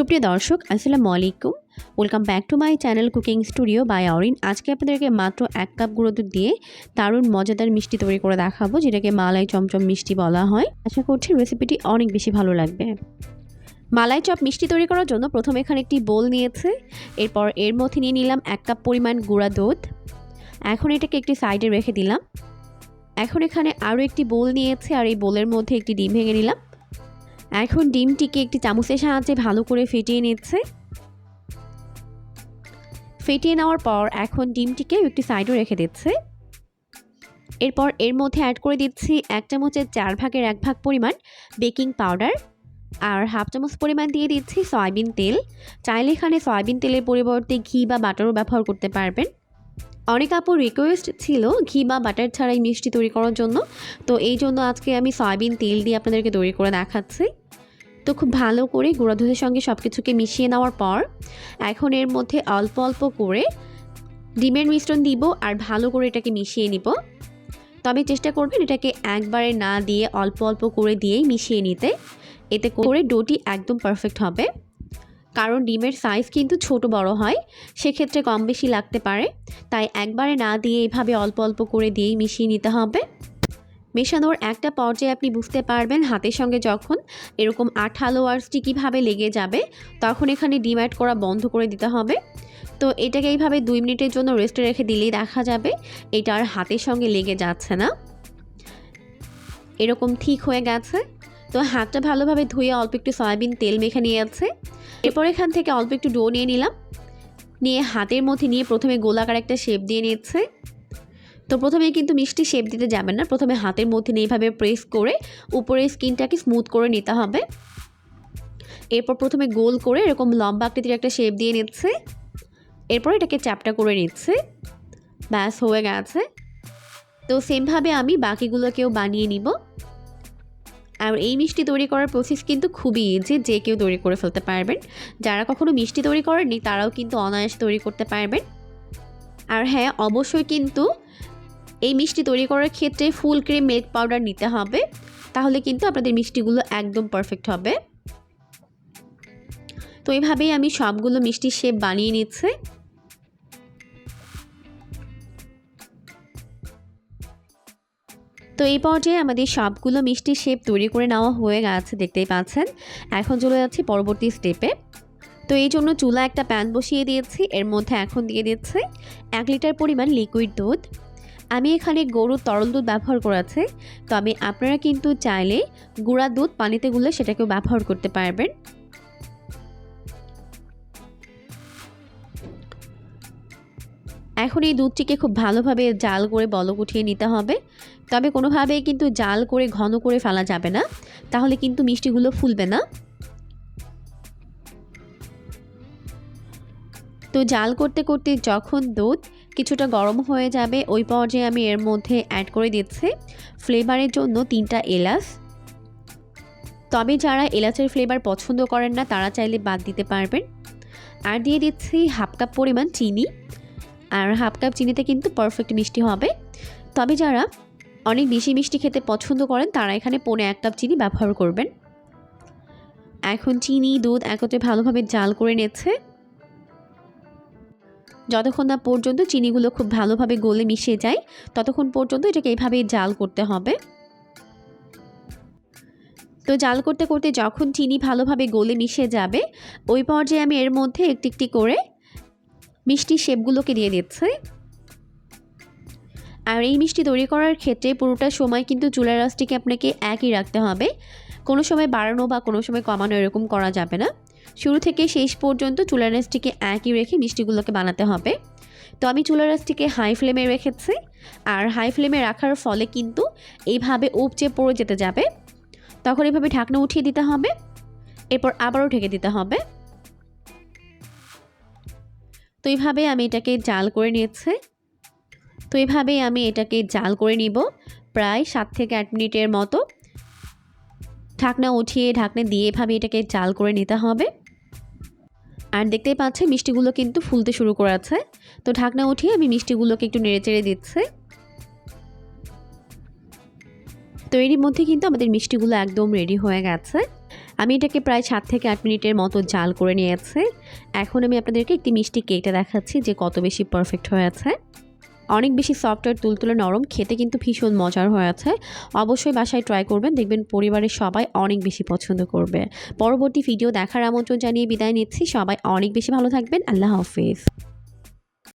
সুপ্রিয় দর্শক, আসসালামু আলাইকুম। Welcome back to my channel cooking studio by Orin আজকে আপনাদেরকে মাত্র এক কাপ গুঁড়ো দুধ দিয়ে দারুণ মজাদার মিষ্টি তৈরি করে দেখাবো, যেটাকে মালাই চমচম মিষ্টি বলা হয়। আশা করছি রেসিপিটি অনেক বেশি ভালো লাগবে। মালাই চপ মিষ্টি তৈরি করার জন্য প্রথমে এখানে একটি বোল নিয়েছে। এরপর এর মধ্যে নিয়ে নিলাম এক কাপ পরিমাণ গুঁড়া দুধ। এখন এটাকে একটি সাইডে রেখে দিলাম। এখন এখানে আরও একটি বোল নিয়েছে, আর এই বোলের মধ্যে একটি ডিম ভেঙে নিলাম। এখন ডিমটিকে একটি চামচের সাহায্যে ভালো করে ফেটিয়ে নিচ্ছে। ফেটিয়ে নেওয়ার পর এখন ডিমটিকে একটি সাইডে রেখে দিচ্ছে। এরপর এর মধ্যে অ্যাড করে দিচ্ছি এক চামচের চার ভাগের এক ভাগ পরিমাণ বেকিং পাউডার আর হাফ চামচ পরিমাণ দিয়ে দিচ্ছি সয়াবিন তেল। চাইলে এখানে সয়াবিন তেলের পরিবর্তে ঘি বা বাটারও ব্যবহার করতে পারবেন। অনেক আপুর রিকোয়েস্ট ছিল ঘি বা বাটার ছাড়াই মিষ্টি তৈরি করার জন্য। তো এই জন্য আজকে আমি সয়াবিন তেল দিয়ে আপনাদেরকে তৈরি করে দেখাচ্ছি। তো খুব ভালো করে গুঁড়া দুধের সঙ্গে সব কিছুকে মিশিয়ে নেওয়ার পর এখন এর মধ্যে অল্প অল্প করে ডিমের মিশ্রণ দিব আর ভালো করে এটাকে মিশিয়ে নিব। তবে চেষ্টা করবেন এটাকে একবারে না দিয়ে অল্প অল্প করে দিয়েই মিশিয়ে নিতে। এতে করে ডোটি একদম পারফেক্ট হবে। কারণ ডিমের সাইজ কিন্তু ছোট বড় হয়, সেক্ষেত্রে কম বেশি লাগতে পারে। তাই একবারে না দিয়ে এভাবে অল্প অল্প করে দিয়েই মিশিয়ে নিতে হবে। মেশানোর একটা পর্যায়ে আপনি বুঝতে পারবেন হাতের সঙ্গে যখন এরকম আঠালো আর স্টিকিভাবে লেগে যাবে, তখন এখানে ডিম অ্যাড করা বন্ধ করে দিতে হবে। তো এটাকে এইভাবে দুই মিনিটের জন্য রেস্টে রেখে দিলেই দেখা যাবে এটা আর হাতের সঙ্গে লেগে যাচ্ছে না। এরকম ঠিক হয়ে গেছে। তো হাতটা ভালোভাবে ধুয়ে অল্প একটু সয়াবিন তেল মেখে নিয়ে আছে এরপর এখান থেকে অল্প একটু ডো নিয়ে নিলাম। নিয়ে হাতের মধ্যে নিয়ে প্রথমে গোলাকার একটা শেপ দিয়ে নিচ্ছে। তো প্রথমে কিন্তু মিষ্টি শেপ দিতে যাবেন না। প্রথমে হাতের মধ্যে নিয়ে এইভাবে প্রেস করে উপরের স্কিনটাকে স্মুথ করে নিতে হবে। এরপর প্রথমে গোল করে এরকম লম্বা আকৃতির একটা শেপ দিয়ে নিচ্ছে। এরপর এটাকে চ্যাপটা করে নিচ্ছে। ব্যাস, হয়ে গেছে। তো সেমভাবে আমি বাকিগুলোকেও বানিয়ে নিব। আর এই মিষ্টি তৈরি করার প্রসেস কিন্তু খুবই ইজি যে কেউ তৈরি করে ফেলতে পারবেন। যারা কখনো মিষ্টি তৈরি করেননি, তারাও কিন্তু অনায়াসে তৈরি করতে পারবেন। আর হ্যাঁ অবশ্যই কিন্তু এই মিষ্টি তৈরি করার ক্ষেত্রে ফুল ক্রিম, মিল্ক পাউডার নিতে হবে। তাহলে কিন্তু আপনাদের মিষ্টিগুলো একদম পারফেক্ট হবে। তো এইভাবেই আমি সবগুলো মিষ্টির শেপ বানিয়ে নিচ্ছে। তো এই পর্যায়ে আমাদের সবগুলো মিষ্টির শেপ তৈরি করে নেওয়া হয়ে গেছে, দেখতেই পাচ্ছেন। এখন চলে যাচ্ছি পরবর্তী স্টেপে তো এই জন্য চুলা একটা প্যান বসিয়ে দিয়েছি, এর মধ্যে এখন দিয়ে দিচ্ছে এক লিটার পরিমাণ লিকুইড দুধ। আমি এখানে গরুর তরল দুধ ব্যবহার করেছি তবে আপনারা কিন্তু চাইলে গুঁড়া দুধ পানিতে গুলে সেটাকেও ব্যবহার করতে পারবেন। এখন এই দুধটিকে খুব ভালোভাবে জাল করে বলক উঠিয়ে নিতে হবে, তবে কোনোভাবেই কিন্তু জাল করে ঘন করে ফেলা যাবে না, তাহলে কিন্তু মিষ্টিগুলো ফুলবে না। তো জাল করতে করতে যখন দুধ কিছুটা গরম হয়ে যাবে, ওই পর্যায়ে আমি এর মধ্যে অ্যাড করে দিচ্ছি ফ্লেভারের জন্য তিনটা এলাচ। তবে যারা এলাচের ফ্লেভার পছন্দ করেন না, তারা চাইলে বাদ দিতে পারবেন। আর দিয়ে দিচ্ছি হাফ কাপ পরিমাণ চিনি। আর হাফ কাপ চিনিতে কিন্তু পারফেক্ট মিষ্টি হবে। তবে যারা অনেক বেশি মিষ্টি খেতে পছন্দ করেন, তারা এখানে পনে এক কাপ চিনি ব্যবহার করবেন। এখন চিনি, দুধ একত্রে ভালোভাবে জাল করে নিচ্ছে। যতক্ষণ না পর্যন্ত চিনিগুলো খুব ভালোভাবে গলে মিশে যায়, ততক্ষণ পর্যন্ত এটাকে এইভাবেই জাল করতে হবে। তো জাল করতে করতে যখন চিনি ভালোভাবে গলে মিশে যাবে, ওই পর্যায়ে আমি এর মধ্যে একটি একটি করে মিষ্টি শেপগুলোকে দিয়ে দিচ্ছি। আর এই মিষ্টি তৈরি করার ক্ষেত্রে পুরোটা সময় কিন্তু চুলার রাসটিকে আপনাকে একই রাখতে হবে। কোনো সময় বাড়ানো বা কোনো সময় কমানো এরকম করা যাবে না। শুরু থেকে শেষ পর্যন্ত চুলার রাসটিকে একই রেখে মিষ্টিগুলোকে বানাতে হবে। তো আমি চুলার রাসটিকে হাই ফ্লেমে রেখেছি আর হাই ফ্লেমে রাখার ফলে কিন্তু এইভাবে উপচে পড়ে যেতে যাবে। তখন এইভাবে ঢাকনা উঠিয়ে দিতে হবে। এরপর আবারও ঢেকে দিতে হবে। তো এইভাবে আমি এটাকে জাল করে নিয়েছি। তো এইভাবেই আমি এটাকে জাল করে নিব প্রায় সাত থেকে আট মিনিটের মতো। ঢাকনা উঠিয়ে ঢাকনা দিয়ে এভাবে এটাকে জাল করে নিতে হবে। আর দেখতেই পাচ্ছে মিষ্টিগুলো কিন্তু ফুলতে শুরু করেছে তো ঢাকনা উঠিয়ে আমি মিষ্টিগুলোকে একটু নেড়ে চেড়ে দিচ্ছি। তো এরই মধ্যে কিন্তু আমাদের মিষ্টিগুলো একদম রেডি হয়ে গেছে। আমি এটাকে প্রায় সাত থেকে আট মিনিটের মতো জাল করে নিয়েছি। এখন আমি আপনাদেরকে একটি মিষ্টি কেকটা দেখাচ্ছি যে কত বেশি পারফেক্ট হয়েছে। অনেক বেশি সফট আর তুলতুলে নরম, খেতে কিন্তু ভীষণ মজার হয়ে আছে। অবশ্যই বাসায় ট্রাই করবেন, দেখবেন পরিবারের সবাই অনেক বেশি পছন্দ করবে। পরবর্তী ভিডিও দেখার আমন্ত্রণ জানিয়ে বিদায় নিচ্ছি, সবাই অনেক বেশি ভালো থাকবেন, আল্লাহ হাফিজ।